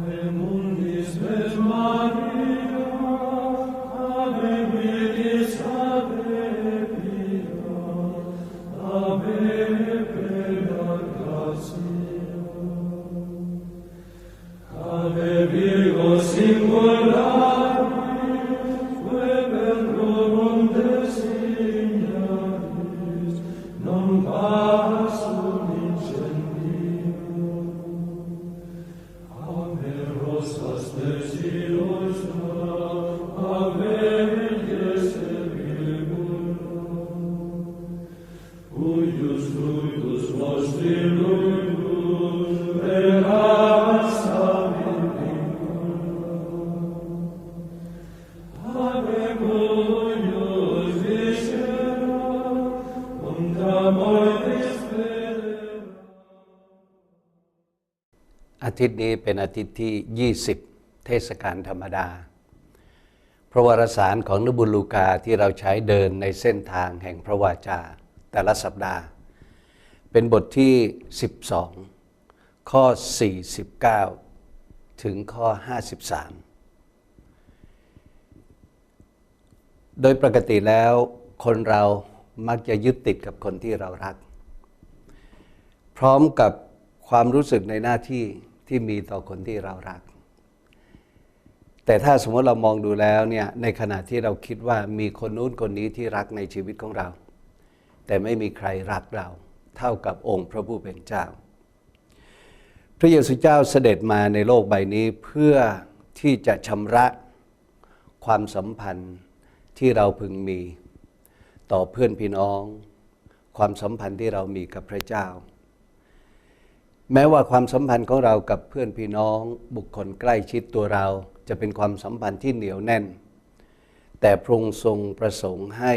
Ave mundis et Maria, อาทิตย์นี้เป็นอาทิตย์ที่ 20 เทศกาลธรรมดา พระวรสารของนบุลูกาที่เราใช้เดินในเส้นทางแห่งพระวาจา แต่ละสัปดาห์ เป็นบทที่ 12 ข้อ 49 ถึงข้อ 53 โดยปกติแล้วคนเรามักจะยึดติดกับคนที่เรารัก พร้อมกับความรู้สึกในหน้าที่ที่มีต่อคนที่เรารัก แต่ถ้าสมมติเรามองดูแล้วเนี่ยในขณะที่เราคิดว่ามีคนนู้นคนนี้ที่รักในชีวิตของเรา แต่ไม่มีใครรักเรา เท่ากับองค์พระผู้เป็นเจ้า พระเยซูเจ้าเสด็จมาในโลกใบนี้เพื่อที่จะชำระความสัมพันธ์ที่เราพึงมี ต่อเพื่อนพี่น้อง ความสัมพันธ์ที่เรามีกับพระเจ้า แม้ว่าความสัมพันธ์ของเรากับเพื่อนพี่น้อง บุคคลใกล้ชิดตัวเราจะเป็นความสัมพันธ์ที่เหนียวแน่น แต่พระองค์ทรงประสงค์ให้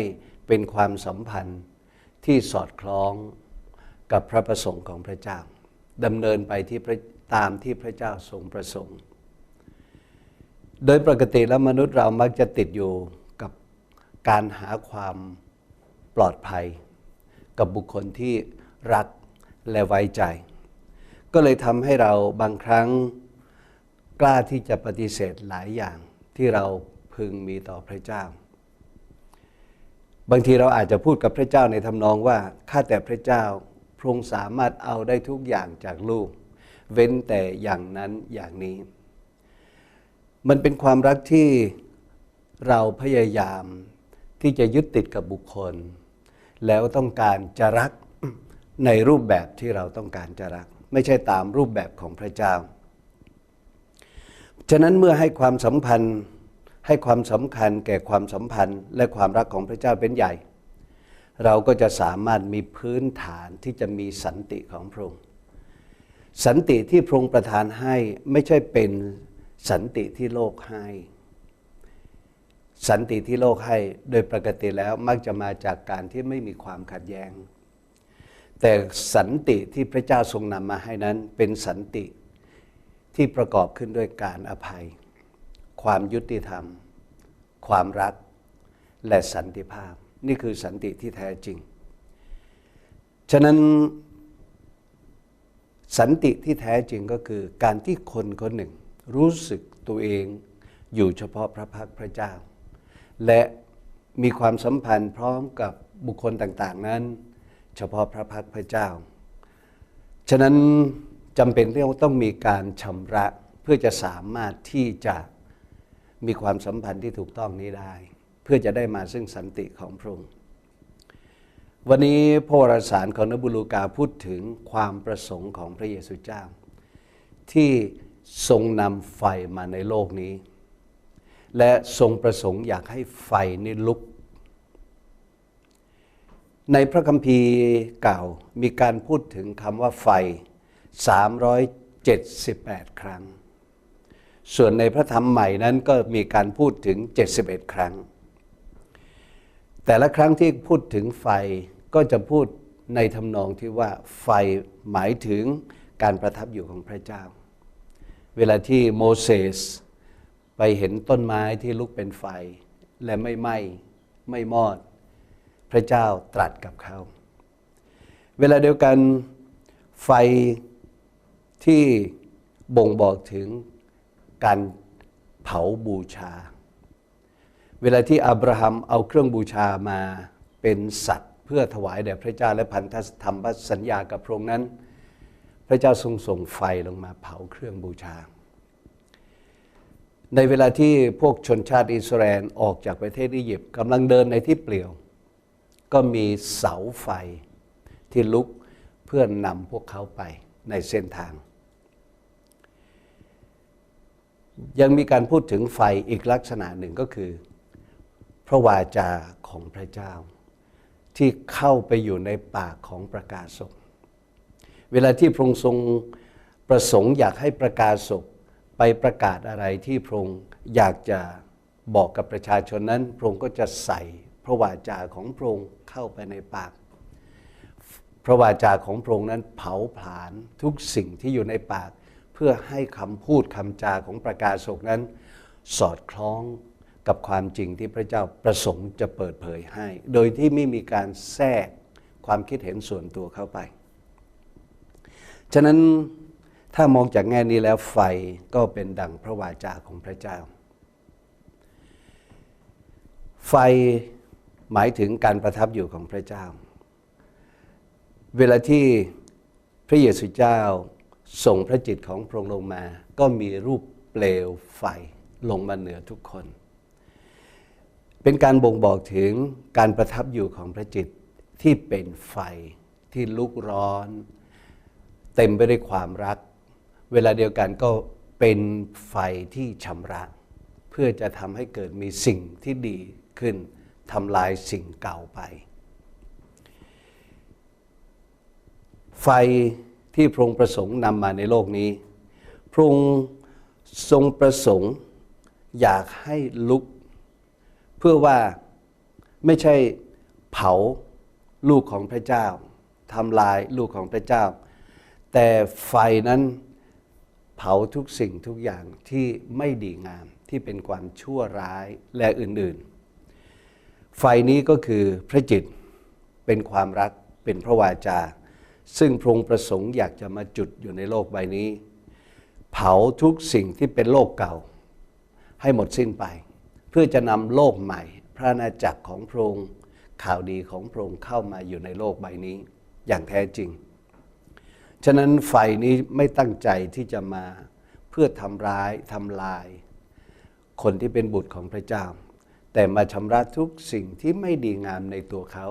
เป็นความสัมพันธ์ที่สอดคล้อง กับพระประสงค์ของพระเจ้าดำเนินไปที่ตามที่พระเจ้าทรงประสงค์ โดยปกติแล้วมนุษย์เรามักจะติดอยู่กับการหาความปลอดภัย กับบุคคลที่รักและไว้ใจ ก็เลยทำให้เราบางครั้งกล้าที่จะปฏิเสธหลายอย่างที่เราพึงมีต่อพระเจ้า บางทีเราอาจจะพูดกับพระเจ้าในทำนองว่าข้าแต่พระเจ้า ระองค์สามารถเอาได้ทุกอย่างจากลูก เว้นแต่อย่างนั้นอย่างนี้ มันเป็นความรักที่เราพยายามที่จะยึดติดกับบุคคล แล้วต้องการจะรักในรูปแบบที่เราต้องการจะรัก ไม่ใช่ตามรูปแบบของพระเจ้า ฉะนั้นเมื่อให้ความสัมพันธ์ให้ความสำคัญแก่ความสัมพันธ์ และความรักของพระเจ้าเป็นใหญ่ เราก็จะสามารถมีพื้นฐานที่จะมีสันติของพระองค์สันติที่พระองค์ประทานให้ไม่ใช่เป็นสันติที่โลกให้ สันติที่โลกให้โดยปกติแล้วมักจะมาจากการที่ไม่มีความขัดแย้ง แต่สันติที่พระเจ้าทรงนำมาให้นั้นเป็นสันติที่ประกอบขึ้นด้วยการอภัย ความยุติธรรม ความรัก และสันติภาพ นี่คือสันติที่แท้จริง ฉะนั้นสันติที่แท้จริงก็คือการที่คนคนหนึ่ง รู้สึกตัวเองอยู่เฉพาะพระพักพระเจ้า และมีความสัมพันธ์พร้อมกับบุคคลต่างๆนั้น เฉพาะพระพักพระเจ้า ฉะนั้นจำเป็นที่ต้องมีการชำระเพื่อจะสามารถที่จะมีความสัมพันธ์ที่ถูกต้องนี้ได้ เพื่อจะได้มาซึ่งสันติของพระองค์ วันนี้พระวรสารของนบุลูกาพูดถึงความประสงค์ของพระเยซูเจ้า ที่ทรงนำไฟมาในโลกนี้ และทรงประสงค์อยากให้ไฟนี้ลุก ในพระคัมภีร์เก่ามีการพูดถึงคำว่าไฟ 378 ครั้ง ส่วนในพระธรรมใหม่นั้นก็มีการพูดถึง 71 ครั้ง แต่ละครั้งที่พูดถึงไฟก็จะพูดในทำนองที่ว่าไฟหมายถึงการประทับอยู่ของพระเจ้า เวลาที่โมเสสไปเห็นต้นไม้ที่ลุกเป็นไฟ และไม่ไหม้ไม่มอด พระเจ้าตรัสกับเขา เวลาเดียวกันไฟที่บ่งบอกถึงการเผาบูชา เวลาที่อับราฮัมเอาเครื่องบูชามาเป็นสัตว์ เพื่อถวายแด่พระเจ้าและพันธธรรมสัญญากับพระองค์นั้น พระเจ้าทรงส่งไฟลงมาเผาเครื่องบูชา ในเวลาที่พวกชนชาติอิสราเอลออกจากประเทศอียิปต์กำลังเดินในที่เปลี่ยว ก็มีเสาไฟที่ลุกเพื่อนำพวกเขาไปในเส้นทาง ยังมีการพูดถึงไฟอีกลักษณะหนึ่งก็คือ พระวาจาของพระเจ้า ที่เข้าไปอยู่ในปากของประกาศกเวลาที่พระองค์ทรงประสงค์อยากให้ประกาศกไปประกาศอะไรที่พระองค์อยากจะบอกกับประชาชนนั้น พระองค์ก็จะใส่พระวาจาของพระองค์เข้าไปในปาก พระวาจาของพระองค์นั้นเผาผลาญทุกสิ่งที่อยู่ในปาก เพื่อให้คำพูดคำจาของประกาศกนั้น สอดคล้อง กับความจริงที่พระเจ้าประสงค์จะเปิดเผยให้ โดยที่ไม่มีการแทรกความคิดเห็นส่วนตัวเข้าไป ฉะนั้นถ้ามองจากแง่นี้แล้วไฟก็เป็นดังพระวาจาของพระเจ้า ไฟหมายถึงการประทับอยู่ของพระเจ้า เวลาที่พระเยซูเจ้าส่งพระจิตของพระองค์ลงมา ก็มีรูปเปลวไฟลงมาเหนือทุกคน เป็นการบ่งบอกถึงการประทับอยู่ของพระจิตที่เป็นไฟที่ลุกร้อน เต็มไปด้วยความรัก เวลาเดียวกันก็เป็นไฟที่ชำระ เพื่อจะทำให้เกิดมีสิ่งที่ดีขึ้นทำลายสิ่งเก่าไป ไฟที่พระองค์ประสงค์นำมาในโลกนี้ พระองค์ทรงประสงค์อยากให้ลุก พื่อว่าไม่ใช่เผาลูกของพระเจ้าทำลายลูกของพระเจ้า แต่ไฟนั้นเผาทุกสิ่งทุกอย่างที่ไม่ดีงามที่เป็นความชั่วร้ายและอื่นๆ ไฟนี้ก็คือพระจิตเป็นความรักเป็นพระวาจา ซึ่งพระองค์ประสงค์อยากจะมาจุดอยู่ในโลกใบนี้ เผาทุกสิ่งที่เป็นโลกเก่า ให้หมดสิ้นไป เพื่อจะนำโลกใหม่ พระนาจักรของพระองค์ข่าวดีของพระองค์เข้ามาอยู่ในโลกใบนี้ อย่างแท้จริง ฉะนั้นไฟนี้ไม่ตั้งใจที่จะมาเพื่อทำร้ายทำลาย คนที่เป็นบุตรของพระเจ้า แต่มาชำระทุกสิ่งที่ไม่ดีงามในตัวเขา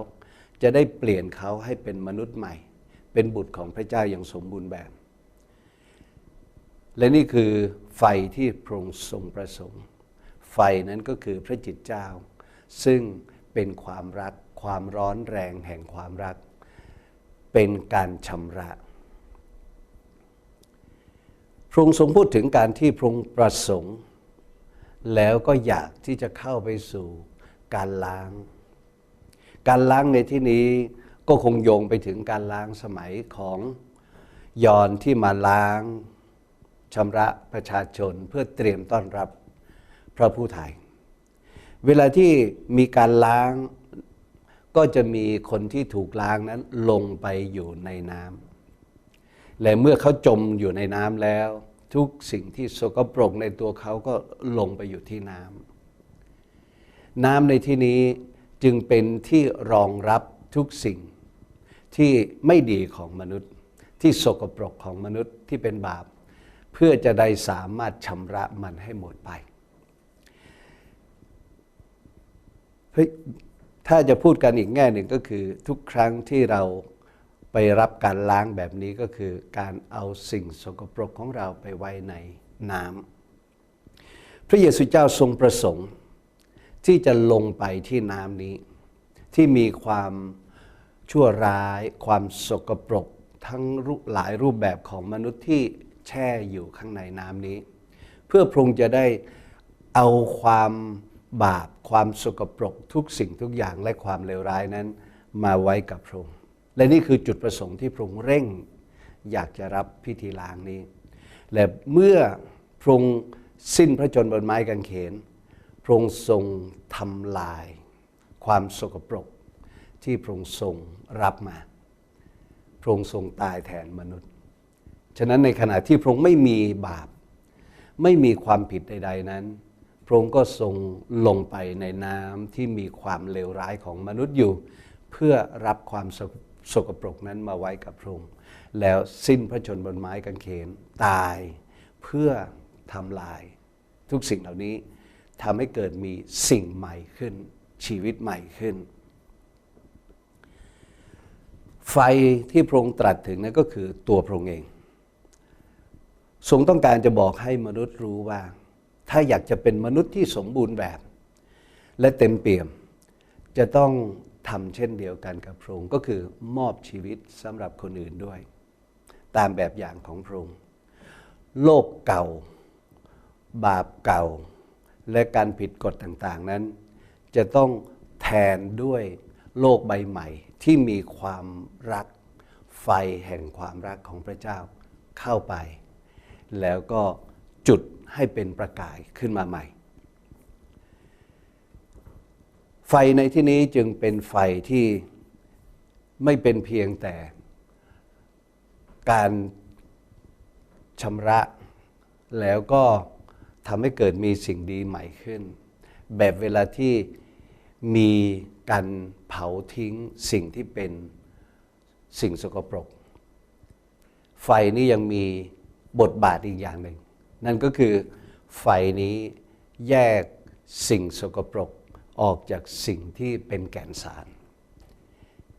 จะได้เปลี่ยนเขาให้เป็นมนุษย์ใหม่ เป็นบุตรของพระเจ้าอย่างสมบูรณ์แบบ และนี่คือไฟที่พระองค์ทรงประสงค์ ไฟนั้นก็คือพระจิตเจ้า ซึ่งเป็นความรักความร้อนแรงแห่งความรัก เป็นการชำระพระองค์ทรงพูดถึงการที่พระองค์ประสงค์ แล้วก็อยากที่จะเข้าไปสู่การล้าง การล้างในที่นี้ก็คงโยงไปถึงการล้างสมัยของยอนที่มาล้างชำระประชาชนเพื่อเตรียมต้อนรับ พระผู้ไทย เวลาที่มีการล้างก็จะมีคนที่ถูกล้างนั้นลงไปอยู่ในน้ำและเมื่อเขาจมอยู่ในน้ำแล้ว ทุกสิ่งที่สกปรกในตัวเขาก็ลงไปอยู่ที่น้ำน้ำในที่นี้จึงเป็นที่รองรับทุกสิ่งที่ไม่ดีของมนุษย์ ที่สกปรกของมนุษย์ที่เป็นบาป เพื่อจะได้สามารถชำระมันให้หมดไป เฮ้ยถ้าจะพูดกันอีกแง่หนึ่งก็คือ ทุกครั้งที่เราไปรับการล้างแบบนี้ก็คือ การเอาสิ่งสกปรกของเราไปไว้ในน้ำพระเยซูเจ้าทรงประสงค์ ที่จะลงไปที่น้ำนี้ ที่มีความชั่วร้าย ความสกปรกทั้งหลายรูปแบบของมนุษย์ที่แช่อยู่ข้างในน้ำนี้ เพื่อพระองค์จะได้เอาความ บาปความสกปรกทุกสิ่งทุกอย่างและความเลวร้ายนั้นมาไว้กับพระองค์และนี่คือจุดประสงค์ที่พระองค์เร่ง อยากจะรับพิธีล้างนี้ และเมื่อพระองค์สิ้นพระชนม์บนไม้กางเขน พระองค์ทรงทำลาย ความสกปรก ที่พระองค์ทรงรับมา พระองค์ทรงตายแทนมนุษย์ ฉะนั้นในขณะที่พระองค์ไม่มีบาป ไม่มีความผิดใด ๆนั้น ระองค์ก็ทรงลงไปในน้ำที่มีความเลวร้ายของมนุษย์อยู่ เพื่อรับความสกสกปรกนั้นมาไว้กับพระองค์แล้วสิ้นพระชนบนไม้กางเขนตายเพื่อทำลาย ทุกสิ่งเหล่านี้ทำให้เกิดมีสิ่งใหม่ขึ้น ชีวิตใหม่ขึ้น ไฟที่พระองค์ตรัสถึงนั้นก็คือตัวพระองค์เอง ทรงต้องการจะบอกให้มนุษย์รู้ว่า ถ้าอยากจะเป็นมนุษย์ที่สมบูรณ์แบบ และเต็มเปี่ยม จะต้องทำเช่นเดียวกันกับพระองค์ก็คือมอบชีวิตสำหรับคนอื่นด้วย ตามแบบอย่างของพระองค์โลกเก่า บาปเก่า และการผิดกฎต่างๆนั้น จะต้องแทนด้วยโลกใบใหม่ที่มีความรักไฟแห่งความรักของพระเจ้าเข้าไป แล้วก็จุด ให้เป็นประกายขึ้นมาใหม่ ไฟในที่นี้จึงเป็นไฟที่ไม่เป็นเพียงแต่การชำระแล้วก็ทำให้เกิดมีสิ่งดีใหม่ขึ้น แบบเวลาที่มีการเผาทิ้งสิ่งที่เป็นสิ่งสกปรก ไฟนี้ยังมีบทบาทอีกอย่างหนึ่ง นั่นก็คือไฟนี้แยกสิ่งสกปรกออกจากสิ่งที่เป็นแก่นสาร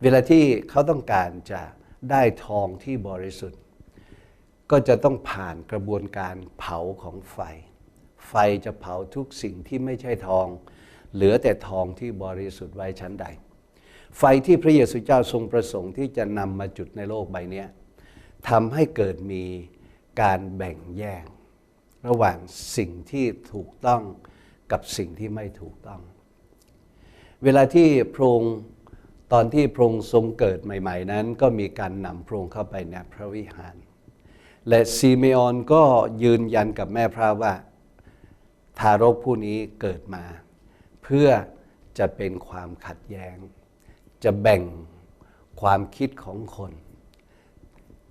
เวลาที่เขาต้องการจะได้ทองที่บริสุทธิ์ ก็จะต้องผ่านกระบวนการเผาของไฟ ไฟจะเผาทุกสิ่งที่ไม่ใช่ทอง เหลือแต่ทองที่บริสุทธิ์ไว้ชั้นใด ไฟที่พระเยซูเจ้าทรงประสงค์ที่จะนำมาจุดในโลกใบนี้ทำให้เกิดมีการแบ่งแยก ระหว่างสิ่งที่ถูกต้องกับสิ่งที่ไม่ถูกต้อง เวลาที่พระองค์ตอนที่พระองค์ทรงเกิดใหม่ ๆ นั้นก็มีการนำพระองค์เข้าไปในพระวิหาร และซีเมออนก็ยืนยันกับแม่พระว่า ทารกผู้นี้เกิดมา เพื่อจะเป็นความขัดแย้ง จะแบ่งความคิดของคน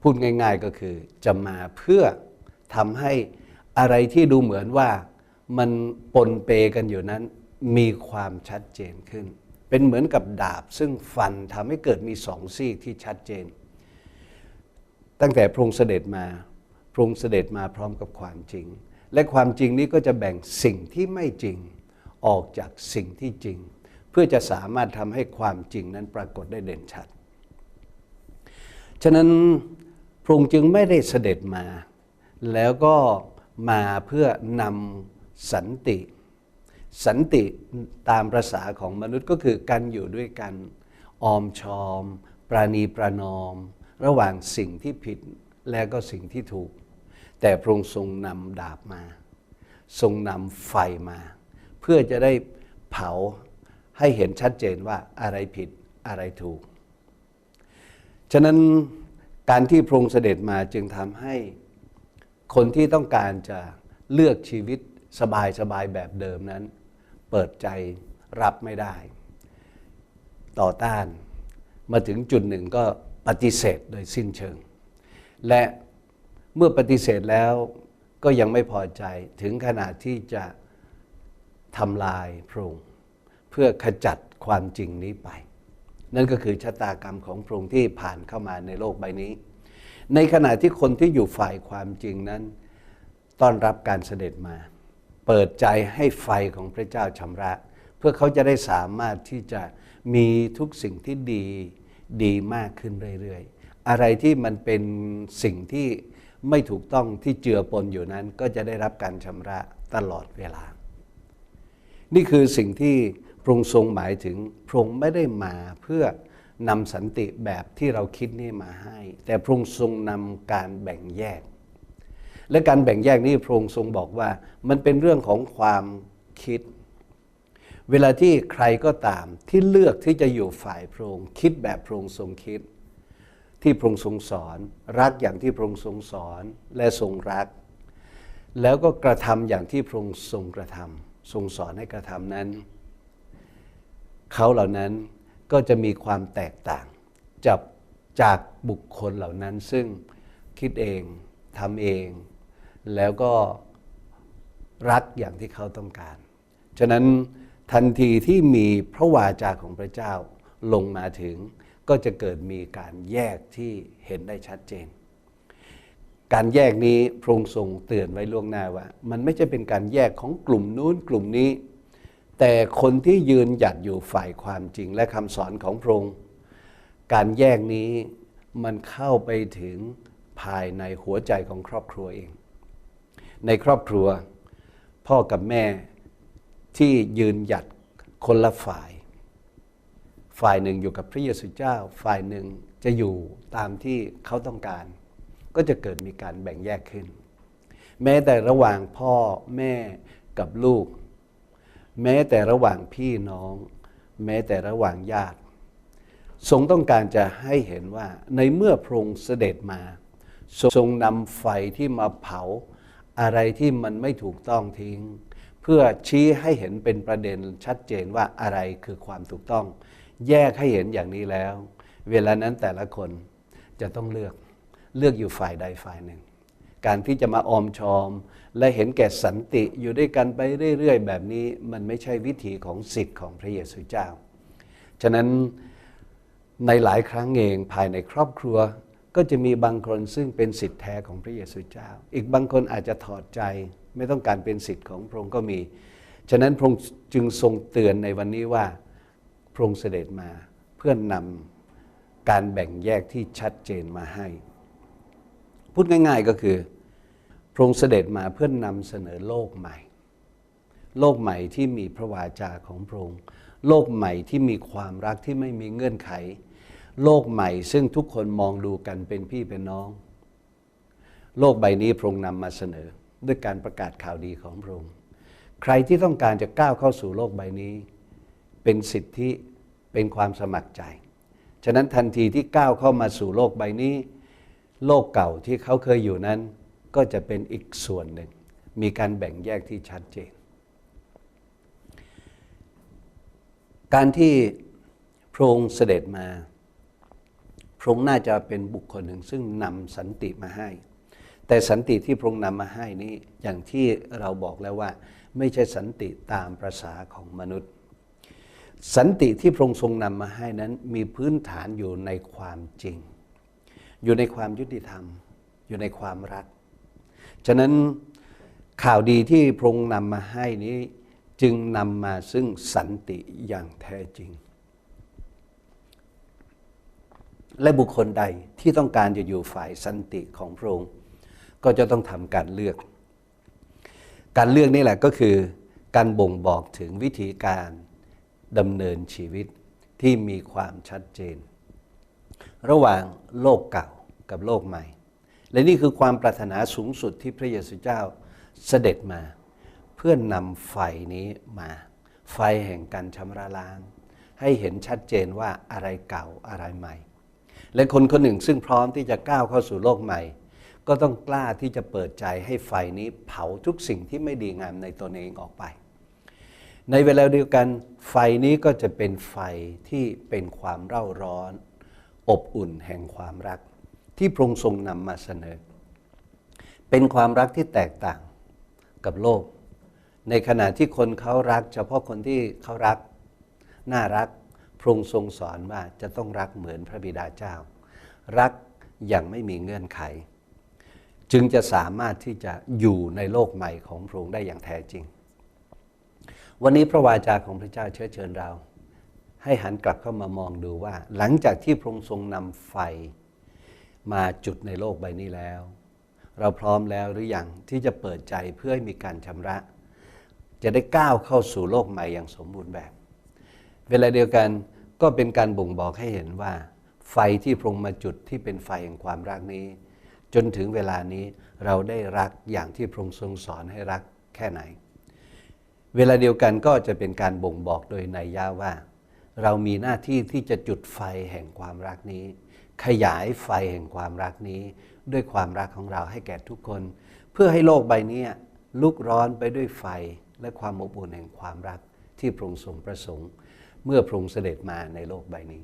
พูดง่าย ๆก็คือจะมาเพื่อทำให้ อะไรที่ดูเหมือนว่ามันปนเปกันอยู่นั้น มีความชัดเจนขึ้น เป็นเหมือนกับดาบซึ่งฟันทำให้เกิดมีสองซีกที่ชัดเจน ตั้งแต่พระองค์เสด็จมาพระองค์เสด็จมาพร้อมกับความจริง และความจริงนี้ก็จะแบ่งสิ่งที่ไม่จริงออกจากสิ่งที่จริง เพื่อจะสามารถทำให้ความจริงนั้นปรากฏได้เด่นชัด ฉะนั้นพระองค์จึงไม่ได้เสด็จมา แล้วก็ มาเพื่อนำสันติ สันติตามประษาของมนุษย์ก็คือการอยู่ด้วยกันออมชอม ปราณีประนอม ระหว่างสิ่งที่ผิดและก็สิ่งที่ถูก แต่พระองค์ทรงนำดาบมา ทรงนำไฟมา เพื่อจะได้เผาให้เห็นชัดเจนว่าอะไรผิดอะไรถูก ฉะนั้นการที่พระองค์เสด็จมาจึงทำให้ คนที่ต้องการจะเลือกชีวิตสบายๆแบบเดิมนั้น เปิดใจรับไม่ได้ ต่อต้านมาถึงจุดหนึ่งก็ปฏิเสธโดยสิ้นเชิง และเมื่อปฏิเสธแล้วก็ยังไม่พอใจถึงขนาดที่จะทำลายพระองเพื่อขจัดความจริงนี้ไป นั่นก็คือชะตากรรมของพระองที่ผ่านเข้ามาในโลกใบนี้ ในขณะที่คนที่อยู่ฝ่ายความจริงนั้น ต้อนรับการเสด็จมา เปิดใจให้ไฟของพระเจ้าชำระ เพื่อเขาจะได้สามารถที่จะมีทุกสิ่งที่ดีดีมากขึ้นเรื่อยๆ อะไรที่มันเป็นสิ่งที่ไม่ถูกต้องที่เจือปนอยู่นั้น ก็จะได้รับการชำระตลอดเวลา นี่คือสิ่งที่พระองค์ทรงหมายถึงพระองค์ไม่ได้มาเพื่อ นำสันติแบบที่เราคิดนี่มาให้ แต่พระองค์ทรงนำการแบ่งแยก และการแบ่งแยกนี้พระองค์ทรงบอกว่า มันเป็นเรื่องของความคิด เวลาที่ใครก็ตามที่เลือกที่จะอยู่ฝ่ายพระองค์คิดแบบพระองค์ทรงคิด ที่พระองค์ทรงสอน รักอย่างที่พระองค์ทรงสอนและทรงรัก แล้วก็กระทำอย่างที่พระองค์ทรงกระทำทรงสอนให้กระทำนั้น เขาเหล่านั้น ก็จะมีความแตกต่างจากจากบุคคลเหล่านั้น ซึ่งคิดเองทำเอง แล้วก็รักอย่างที่เขาต้องการ ฉะนั้นทันทีที่มีพระวาจาของพระเจ้าลงมาถึง ก็จะเกิดมีการแยกที่เห็นได้ชัดเจน การแยกนี้พระองค์ทรงเตือนไว้ล่วงหน้าว่า มันไม่ใช่เป็นการแยกของกลุ่มนู้นกลุ่มนี้ แต่คนที่ยืนหยัดอยู่ฝ่ายความจริงและคำสอนของพระองค์ การแยกนี้มันเข้าไปถึงภายในหัวใจของครอบครัวเอง ในครอบครัวพ่อกับแม่ที่ยืนหยัดคนละฝ่าย ฝ่ายหนึ่งอยู่กับพระเยซูเจ้า ฝ่ายหนึ่งจะอยู่ตามที่เขาต้องการ ก็จะเกิดมีการแบ่งแยกขึ้น แม้แต่ระหว่างพ่อแม่กับลูก แม้แต่ระหว่างพี่น้อง แม้แต่ระหว่างญาติ ทรงต้องการจะให้เห็นว่าในเมื่อพระองค์เสด็จมา ทรงนำไฟที่มาเผา อะไรที่มันไม่ถูกต้องทิ้ง เพื่อชี้ให้เห็นเป็นประเด็นชัดเจนว่าอะไรคือความถูกต้อง แยกให้เห็นอย่างนี้แล้ว เวลานั้นแต่ละคนจะต้องเลือกเลือกอยู่ฝ่ายใดฝ่ายหนึ่ง การที่จะมาออมชอม และเห็นแก่สันติอยู่ด้วยกันไปเรื่อยๆ แบบนี้มันไม่ใช่วิถีของสิทธิ์ของพระเยซูเจ้า ฉะนั้นในหลายครั้งเองภายในครอบครัวก็จะมีบางคนซึ่งเป็นสิทธิ์แท้ของพระเยซูเจ้า อีกบางคนอาจจะถอดใจ ไม่ต้องการเป็นสิทธิ์ของพระองค์ก็มี ฉะนั้นพระองค์จึงทรงเตือนในวันนี้ว่าพระองค์เสด็จมาเพื่อนนำการแบ่งแยกที่ชัดเจนมาให้ พูดง่าย ๆก็คือ พระองค์เสด็จมาเพื่อนนำเสนอโลกใหม่ โลกใหม่ที่มีพระวาจาของพระองค์ โลกใหม่ที่มีความรักที่ไม่มีเงื่อนไข โลกใหม่ซึ่งทุกคนมองดูกันเป็นพี่เป็นน้อง โลกใบนี้พระองค์นำมาเสนอด้วยการประกาศข่าวดีของพระองค์ ใครที่ต้องการจะก้าวเข้าสู่โลกใบนี้ เป็นสิทธิเป็นความสมัครใจ ฉะนั้นทันทีที่ก้าวเข้ามาสู่โลกใบนี้ โลกเก่าที่เขาเคยอยู่นั้น ก็จะเป็นอีกส่วนหนึ่ง มีการแบ่งแยกที่ชัดเจน การที่พระองค์เสด็จมาพระองค์น่าจะเป็นบุคคลหนึ่งซึ่งนำสันติมาให้ แต่สันติที่พระองค์นำมาให้นี้อย่างที่เราบอกแล้วว่า ไม่ใช่สันติตามประษาของมนุษย์ สันติที่พระองค์ทรงนำมาให้นั้นมีพื้นฐานอยู่ในความจริง อยู่ในความยุติธรรม อยู่ในความรัก ฉะนั้นข่าวดีที่พระองค์นำมาให้นี้จึงนำมาซึ่งสันติอย่างแท้จริง และบุคคลใดที่ต้องการจะอยู่ฝ่ายสันติของพระองค์ ก็จะต้องทำการเลือก การเลือกนี่แหละก็คือการบ่งบอกถึงวิธีการดำเนินชีวิตที่มีความชัดเจน ระหว่างโลกเก่ากับโลกใหม่ และนี่คือความปรารถนาสูงสุดที่พระเยซูเจ้าเสด็จมา เพื่อนนำไฟนี้มา ไฟแห่งการชำระล้าง ให้เห็นชัดเจนว่าอะไรเก่าอะไรใหม่ และคนคนหนึ่งซึ่งพร้อมที่จะก้าวเข้าสู่โลกใหม่ ก็ต้องกล้าที่จะเปิดใจให้ไฟนี้เผาทุกสิ่งที่ไม่ดีงามในตนเองออกไป ในเวลาเดียวกันไฟนี้ก็จะเป็นไฟที่เป็นความเร่าร้อน อบอุ่นแห่งความรัก ที่พระองค์ทรงนำมาเสนอ เป็นความรักที่แตกต่างกับโลก ในขณะที่คนเขารัก เฉพาะคนที่เขารัก น่ารักพระองค์ทรงสอนว่าจะต้องรักเหมือนพระบิดาเจ้า รักอย่างไม่มีเงื่อนไข จึงจะสามารถที่จะอยู่ในโลกใหม่ของพระองค์ได้อย่างแท้จริง วันนี้พระวาจาของพระเจ้าเชื้อเชิญเรา ให้หันกลับเข้ามามองดูว่า หลังจากที่พระองค์ทรงนำไฟ มาจุดในโลกใบนี้แล้ว เราพร้อมแล้วหรืออยังที่จะเปิดใจเพื่อให้มีการชำระ จะได้ก้าวเข้าสู่โลกใหม่อย่างสมบูรณ์แบบ เวลาเดียวกันก็เป็นการบ่งบอกให้เห็นว่า ไฟที่พรงมาจุดที่เป็นไฟแห่งความรักนี้ จนถึงเวลานี้เราได้รักอย่างที่พระองค์ทรงสอนให้รักแค่ไหน เวลาเดียวกันก็จะเป็นการบ่งบอกโดยนัยยะว่า เรามีหน้าที่ที่จะจุดไฟแห่งความรักนี้ ขยายไฟแห่งความรักนี้ ด้วยความรักของเราให้แก่ทุกคน เพื่อให้โลกใบนี้ลุกร้อนไปด้วยไฟและความอบอุ่นแห่งความรักที่พระองค์ทรงประสงค์ เมื่อพระองค์เสด็จมาในโลกใบนี้